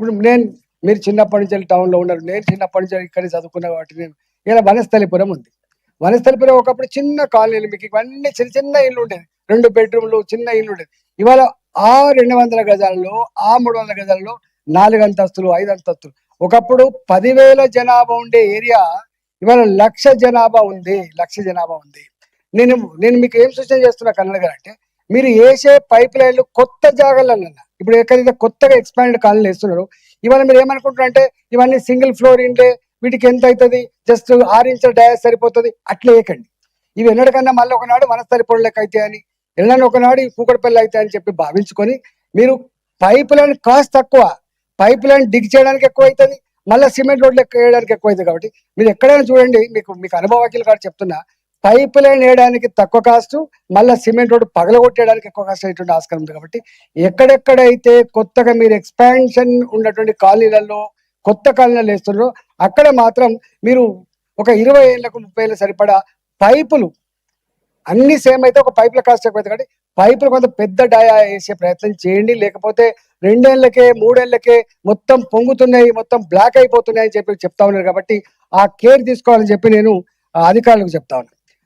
ఇప్పుడు నేను మీరు చిన్నప్పటి నుంచి టౌన్లో ఉన్నారు. నేను చిన్నప్పటి నుంచి ఇక్కడ చదువుకున్న కాబట్టి నేను ఇలా వనస్థలిపురం ఉంది. వనస్థలిపురం ఒకప్పుడు చిన్న కాలనీలు మీకు ఇవన్నీ చిన్న చిన్న ఇల్లు ఉండేది. రెండు బెడ్రూమ్లు చిన్న ఇల్లు ఉండేది. ఇవాళ ఆ రెండు వందల గజాలలో ఆ మూడు వందల గజాలలో నాలుగు అంతస్తులు ఐదు అంతస్తులు. ఒకప్పుడు పదివేల జనాభా ఉండే ఏరియా ఇవాళ లక్ష జనాభా ఉంది లక్ష జనాభా ఉంది. నేను నేను మీకు ఏం సూచన చేస్తున్నా కన్నడ గారు అంటే మీరు వేసే పైప్ లైన్లు కొత్త జాగాలన్న ఇప్పుడు ఎక్కడైతే కొత్తగా ఎక్స్పాండెడ్ కాలనీ వేస్తున్నారు ఇవాళ మీరు ఏమనుకుంటారు అంటే ఇవన్నీ సింగిల్ ఫ్లోర్ ఇంటే వీటికి ఎంత అవుతుంది? జస్ట్ ఆరు ఇంచుల డయాస్ సరిపోతుంది. అట్లా వేయకండి. ఇవి ఎన్నడికన్నా మళ్ళీ ఒకనాడు వనస్థలి పొడలేక అయితే అని ఎన్నడన్నా ఒకనాడు ఈ కూకడపల్లి అయితే అని చెప్పి భావించుకొని మీరు పైప్ లైన్ కాస్ట్ తక్కువ పైప్ లైన్ డిగ్ చేయడానికి ఎక్కువ అవుతుంది మళ్ళీ సిమెంట్ రోడ్లు ఎక్కువ వేయడానికి ఎక్కువ అవుతుంది కాబట్టి మీరు ఎక్కడైనా చూడండి మీకు మీకు అనుభవకులు కాదు చెప్తున్నా పైప్ లైన్ వేయడానికి తక్కువ కాస్ట్ మళ్ళీ సిమెంట్ రోడ్డు పగలగొట్టేయడానికి ఎక్కువ కాస్ట్ అయ్యేటువంటి ఆస్కారం ఉంది కాబట్టి ఎక్కడెక్కడైతే కొత్తగా మీరు ఎక్స్పాన్షన్ ఉన్నటువంటి కాలనీలలో కొత్త కాలనీలు వేస్తున్నారో అక్కడ మాత్రం మీరు ఒక ఇరవై ఏళ్ళకు ముప్పై ఏళ్ళ సరిపడా పైపులు అన్ని సేమ్ అయితే ఒక పైపుల కాస్ట్ ఎక్కువ అవుతుంది కాబట్టి పైపులు కొంత పెద్ద డయా వేసే ప్రయత్నం చేయండి. లేకపోతే రెండేళ్ళకే మూడేళ్ళకే మొత్తం పొంగుతున్నాయి మొత్తం బ్లాక్ అయిపోతున్నాయి అని చెప్పి చెప్తా ఉన్నారు కాబట్టి ఆ కేర్ తీసుకోవాలని చెప్పి నేను ఆ అధికారులకు చెప్తా ఉన్నాను